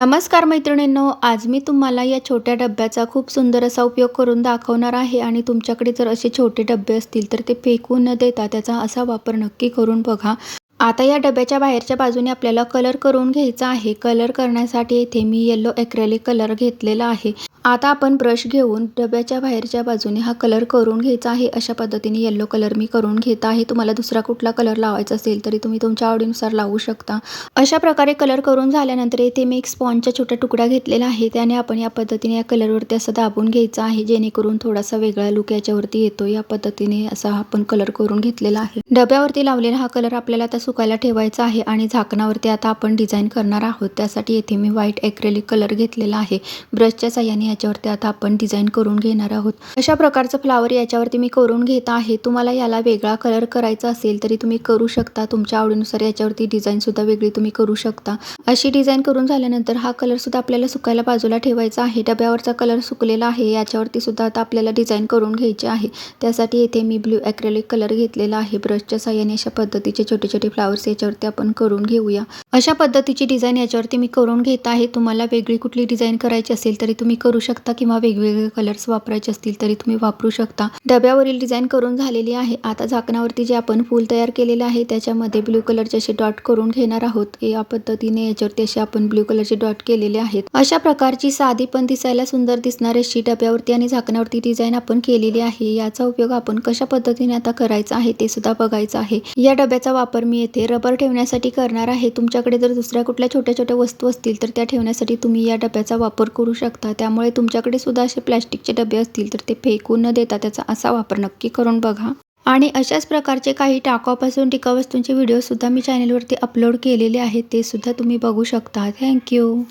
नमस्कार मैत्रिणींनो आज मी तुम्हाला या छोट्या डब्याचा खूप सुंदर असा उपयोग करून दाखवणार आहे आणि तुमच्याकडे जर असे छोटे डबे असतील तर ते फेकू न देता त्याचा असा वापर नक्की करून बघा. आता या डब्याच्या बाहेरच्या बाजूने आपल्याला कलर करून घ्यायचा आहे. कलर करण्यासाठी इथे मी येल्लो ॲक्रेलिक कलर घेतलेला आहे. आता आपण ब्रश घेऊन डब्याच्या बाहेरच्या बाजूने हा कलर करून घ्यायचा आहे. अशा पद्धतीने येल्लो कलर मी करून घेत आहे. तुम्हाला दुसरा कुठला कलर लावायचा असेल तरी तुम्ही तुमच्या आवडीनुसार लावू शकता. अशा प्रकारे कलर करून झाल्यानंतर येथे मी एक स्पॉनच्या छोट्या तुकड्या घेतलेला आहे. त्याने आपण या पद्धतीने या कलरवरती असं दाबून घ्यायचा आहे. जेणेकरून थोडासा वेगळा लुक याच्यावरती येतो. या पद्धतीने असा आपण कलर करून घेतलेला आहे. डब्यावरती लावलेला हा कलर आपल्याला आता सुकायला ठेवायचा आहे आणि झाकणावरती आता आपण डिझाईन करणार आहोत. त्यासाठी येथे मी व्हाईट ॲक्रेलिक कलर घेतलेला आहे. ब्रशच्या साह्याने याच्यावरती आता आपण डिझाईन करून घेणार आहोत. अशा प्रकारचं फ्लावर याच्यावरती मी करून घेत आहे. तुम्हाला याला वेगळा कलर करायचा असेल तरी तुम्ही करू शकता. तुमच्या आवडीनुसार याच्यावरती डिझाईन सुद्धा वेगळी तुम्ही करू शकता. अशी डिझाईन करून झाल्यानंतर हा कलर सुद्धा आपल्याला सुकायला बाजूला ठेवायचा आहे. डब्यावरचा कलर सुकलेला आहे. याच्यावरती सुद्धा आता आपल्याला डिझाईन करून घ्यायची आहे. त्यासाठी येथे मी ब्ल्यू ॲक्रेलिक कलर घेतलेला आहे. ब्रशच्या साह्याने अशा पद्धतीचे छोटे छोटे फ्लावर्स याच्यावरती आपण करून घेऊया. अशा पद्धतीची डिझाईन याच्यावरती मी करून घेत आहे. तुम्हाला वेगळी कुठली डिझाईन करायची असेल तरी तुम्ही करू शकता किंवा वेगवेगळे कलर्स वापरायचे असतील तरी तुम्ही वापरू शकता. डब्यावरील डिझाईन करून झालेली आहे. आता झाकणावरती जे आपण फूल तयार केलेले आहे त्याच्यामध्ये ब्ल्यू कलरचे असे डॉट करून घेणार आहोत. या पद्धतीने याच्यावरती असे आपण ब्ल्यू कलरचे डॉट केलेले आहेत. अशा प्रकारची साधी पण दिसायला सुंदर दिसणारी अशी डब्यावरती आणि झाकण्यावरती डिझाईन आपण केलेली आहे. याचा उपयोग आपण कशा पद्धतीने आता करायचा आहे ते सुद्धा बघायचं आहे. या डब्याचा वापर मी येथे रबर ठेवण्यासाठी करणार आहे. तुमच्याकडे जर दुसऱ्या कुठल्या छोट्या छोट्या वस्तू असतील तर त्या ठेवण्यासाठी तुम्ही या डब्याचा वापर करू शकता. त्यामुळे तुमच्याकडे सुद्धा असे प्लॅस्टिकचे डबे असतील तर ते फेकून न देता त्याचा असा वापर नक्की करून बघा. आणि अशाच प्रकारचे काही टाकापासून टिकाऊ वस्तूंचे व्हिडिओसुद्धा मी चॅनलवरती अपलोड केलेले आहेत ते सुद्धा तुम्ही बघू शकता. थँक्यू